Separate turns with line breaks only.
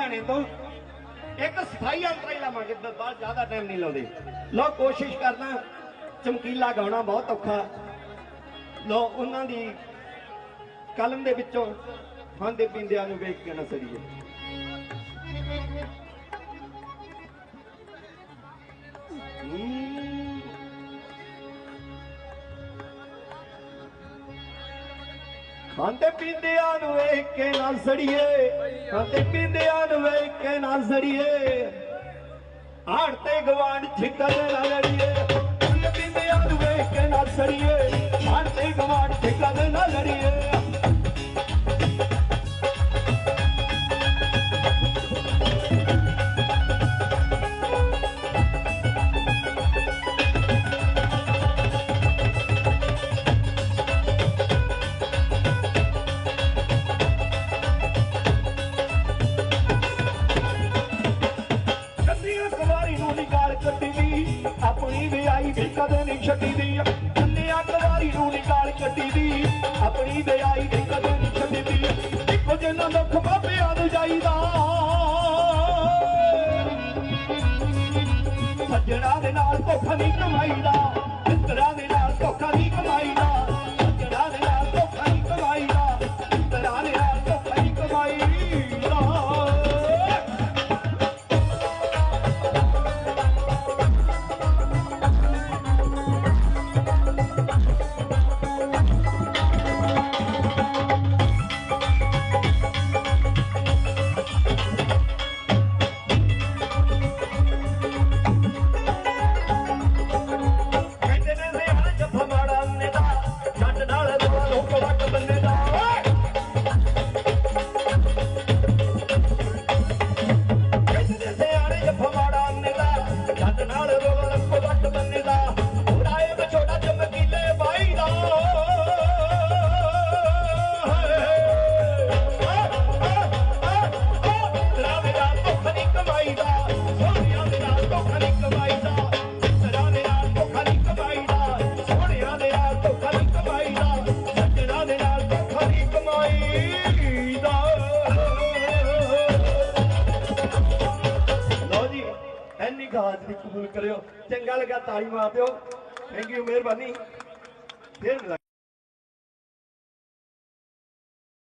ਲੁਧਿਆਣੇ ਤੋਂ ਇੱਕ ਸਫ਼ਾਈ ਅੰਤਰਾ ਹੀ ਲਾਵਾਂਗੇ, ਬ- ਜ਼ਿਆਦਾ ਟਾਈਮ ਨਹੀਂ ਲਾਉਂਦੇ। ਲੋ ਕੋਸ਼ਿਸ਼ ਕਰਨਾ ਚਮਕੀਲਾ ਗਾਉਣਾ ਬਹੁਤ ਔਖਾ। ਲੋ ਉਹਨਾਂ ਦੀ ਕਲਮ ਦੇ ਵਿੱਚੋਂ ਖਾਂਦੇ ਪੀਂਦਿਆਂ ਨੂੰ ਵੇਖ ਕੇ ਨਾ ਸੜੀਏ ਖਾਂਦੇ ਪੀਂਦਿਆਂ ਨੂੰ ਵੇਖ ਕੇ ਨਾ ਸੜੀਏ। ਖਾਂਦੇ ਪੀਂਦਿਆਂ ਨੂੰ ਵੇਖ ਕੇ ਨਾ ਸੜੀਏ। ਆੜ ਤੇ ਗਵਾਂਡ ਛਿੱਕਰ ਨਾ ਲੜੀਏ। ਆਪਣੀ ਵੀ ਕਦੇ ਨਹੀਂ ਛੱਡੀ ਦੀ ਕੰਨੀਆਂ ਕੁਵਾਰੀ ਨੂੰ ਨਿਕਾਲ ਗਾਲ ਕੱਢੀ ਦੀ ਆਪਣੀ ਵਿਆਹੀ ਵੀ ਕਦੇ ਨਹੀਂ ਛੱਡੀ ਦੀ ਇੱਕੋ ਜਿਹਾ ਦੁੱਖ ਬਾਬਿਆਂ ਨੂੰ ਜਾਈਦਾ। ਸੱਜਣਾ ਦੇ ਨਾਲ ਭੁੱਖ ਨਹੀਂ ਕਮਾਈਦਾ। ਐਨੀ ਗਾਜ ਵੀ ਕਬੂਲ ਕਰਿਓ। ਚੰਗਾ ਲੱਗਾ ਤਾਲੀ ਮਾਰ ਦਿਓ। ਥੈਂਕ ਯੂ ਮਿਹਰਬਾਨੀ। ਫੇਰ